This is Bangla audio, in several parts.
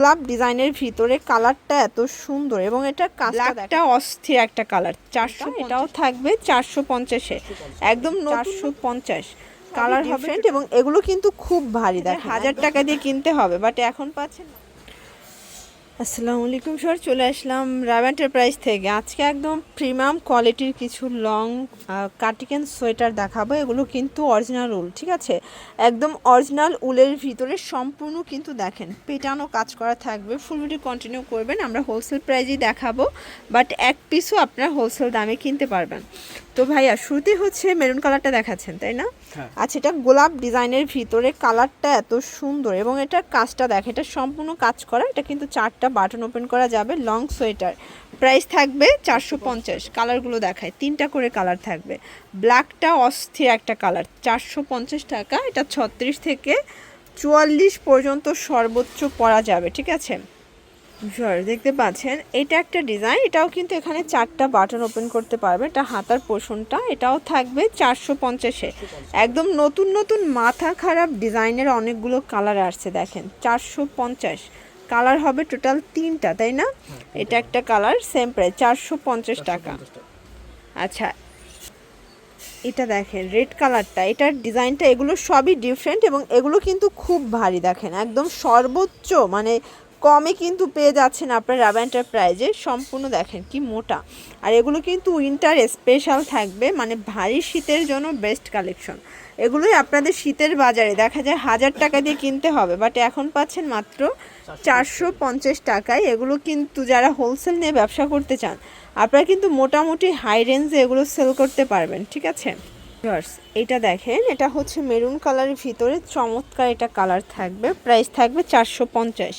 গোলাপ ডিজাইনের ভিতরে কালারটা এত সুন্দর এবং এটা কালারটা অস্থির একটা কালার। চারশো এটাও থাকবে চারশো পঞ্চাশে একদম চারশো পঞ্চাশ। কালার হবে এবং এগুলো কিন্তু খুব ভারী দেখ হাজার টাকা দিয়ে কিনতে হবে বাট এখন পাচ্ছেন না। আসসালামু আলাইকুম স্যার, চলে আসলাম রাব এন্টারপ্রাইজ থেকে। আজকে একদম প্রিমিয়াম কোয়ালিটির কিছু লং কার্টিকেন সোয়েটার দেখাবো। এগুলো কিন্তু অরিজিনাল উল, ঠিক আছে? একদম অরিজিনাল উলের ভিতরে সম্পূর্ণ কিন্তু দেখেন, পেটানো কাজ করা থাকবে। ফুল কন্টিনিউ করবেন, আমরা হোলসেল প্রাইজেই দেখাবো। বাট এক পিসও আপনারা হোলসেল দামে কিনতে পারবেন। তো ভাইয়া শুরুতেই হচ্ছে মেরুন কালারটা দেখাচ্ছেন তাই না? হ্যাঁ। আচ্ছা এটা গোলাপ ডিজাইনের ভিতরে কালারটা এত সুন্দর এবং এটার কাজটা দেখ এটা সম্পূর্ণ কাজ করা এটা কিন্তু চারটা বাটন ওপেন করা যাবে লং সোয়েটার প্রাইস থাকবে চারশো পঞ্চাশ কালারগুলো দেখায় তিনটা করে কালার থাকবে। ব্ল্যাকটা অস্থির একটা কালার চারশো পঞ্চাশ টাকা এটা ছত্রিশ থেকে চুয়াল্লিশ পর্যন্ত সর্বোচ্চ পরা যাবে ঠিক আছে? ভিউয়ার দেখতে পাচ্ছেন এটা একটা ডিজাইন এটাও কিন্তু এখানে চারটা বাটন ওপেন করতে পারবে এটা হাতার পোষণটা এটাও থাকবে চারশো পঞ্চাশে। একদম নতুন নতুন মাথা খারাপ ডিজাইনের অনেকগুলো কালার আসছে দেখেন চারশো পঞ্চাশ। কালার হবে টোটাল তিনটা তাই না? এটা একটা কালার সেম প্রাইস চারশো পঞ্চাশ টাকা। আচ্ছা এটা দেখেন রেড কালারটা এটার ডিজাইনটা এগুলো সবই ডিফারেন্ট এবং এগুলো কিন্তু খুব ভারী দেখেন একদম সর্বোচ্চ মানে কমে কিন্তু পেয়ে যাচ্ছেন আপনার রাবা এন্টারপ্রাইজে সম্পূর্ণ দেখেন কি মোটা। আর এগুলো কিন্তু উইন্টার স্পেশাল থাকবে মানে ভারী শীতের জন্য বেস্ট কালেকশন এগুলোই আপনাদের শীতের বাজারে। দেখা যায় হাজার টাকা দিয়ে কিনতে হবে বাট এখন পাচ্ছেন মাত্র চারশো পঞ্চাশ টাকায়। এগুলো কিন্তু যারা হোলসেল নিয়ে ব্যবসা করতে চান, আপনারা কিন্তু মোটামুটি হাই রেঞ্জে এগুলো সেল করতে পারবেন, ঠিক আছে? এটা দেখেন এটা হচ্ছে মেরুন কালারের ভিতরে চমৎকার এটা কালার থাকবে প্রাইস থাকবে চারশো পঞ্চাশ।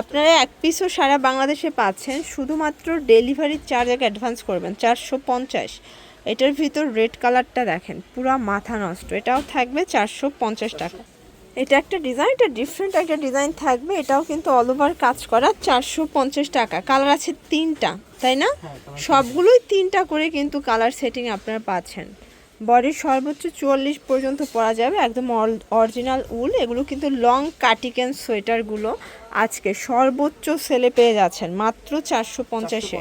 আপনারা এক পিসও সারা বাংলাদেশে পাচ্ছেন শুধুমাত্র ডেলিভারি চার্জ এক অ্যাডভান্স করবেন চারশো পঞ্চাশ। এটার ভিতর রেড কালারটা দেখেন পুরা মাথা নষ্ট এটাও থাকবে চারশো পঞ্চাশ টাকা। এটা একটা ডিজাইন এটা ডিফারেন্ট একটা ডিজাইন থাকবে এটাও কিন্তু অল ওভার কাজ করা চারশো পঞ্চাশ টাকা। কালার আছে তিনটা তাই না? সবগুলোই তিনটা করে কিন্তু কালার সেটিং আপনারা পাচ্ছেন। বডির সর্বোচ্চ চুয়াল্লিশ পর্যন্ত পরা যাবে, একদম অরিজিনাল উল। এগুলো কিন্তু লং কাটিকেন সোয়েটারগুলো আজকে সর্বোচ্চ সেলে পেয়ে যাচ্ছেন, মাত্র চারশো পঞ্চাশে।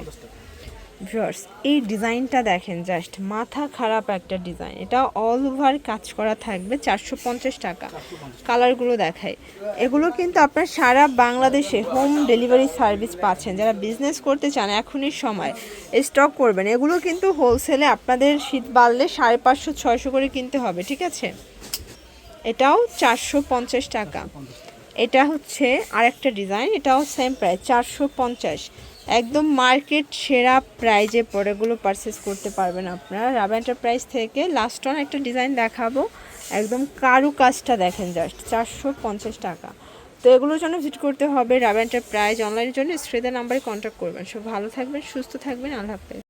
ভিউয়ার্স এই ডিজাইনটা দেখেন জাস্ট মাথা খারাপ একটা ডিজাইন। এটা অল ওভার কাজ করা থাকবে চারশো পঞ্চাশ টাকা। কালারগুলো দেখায় এগুলো কিন্তু আপনার সারা বাংলাদেশে হোম ডেলিভারি সার্ভিস পাচ্ছেন। যারা বিজনেস করতে চান, এখনই সময়। স্টক করবেন। এগুলো কিন্তু হোলসেলে আপনাদের শীত বাড়লে সাড়ে পাঁচশো, ছয়শো করে কিনতে হবে, ঠিক আছে? এটাও চারশো পঞ্চাশ টাকা। এটা হচ্ছে আরেকটা ডিজাইন। এটাও সেম প্রাইস চারশো পঞ্চাশ। একদম মার্কেট সেরা প্রাইজে পরেগুলো পারচেস করতে পারবেন আপনারা। রাবা এন্টারপ্রাইজ থেকে লাস্ট অন একটা ডিজাইন দেখাবো। একদম কারু কাজটা দেখেন জাস্ট চারশো পঞ্চাশ টাকা। তো এগুলোর জন্য ভিজিট করতে হবে। রাবা এন্টারপ্রাইজ অনলাইনের জন্য স্ক্রিনের নাম্বারে কন্ট্যাক্ট করবেন। সব ভালো থাকবেন, সুস্থ থাকবেন। আল্লাহ হাফেজ।